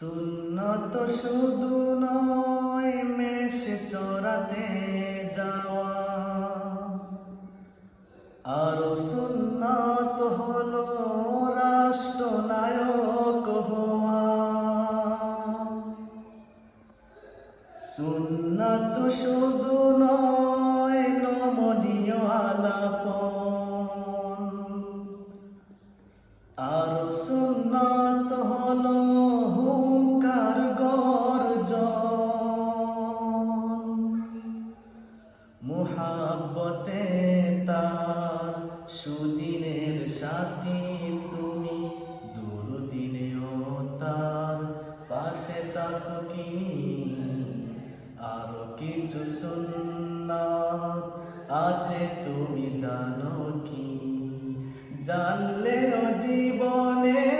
সুন্নত শুধু নয় মেষ চড়াতে যাওয়া। আরও সুন্নত হলো রাষ্ট্রনায়ক হওয়া। সুন্নত শুধু নয়, নমনীয় আলাপন। আর সুন্নত হলো মুহাব্বতে তার সুদিনের সাথে তুমি, দুর্দিনেও তার পাশে তাকো কি আরও কিছু সুন্না আছে তুমি জানো কি? জানলেও জীবনে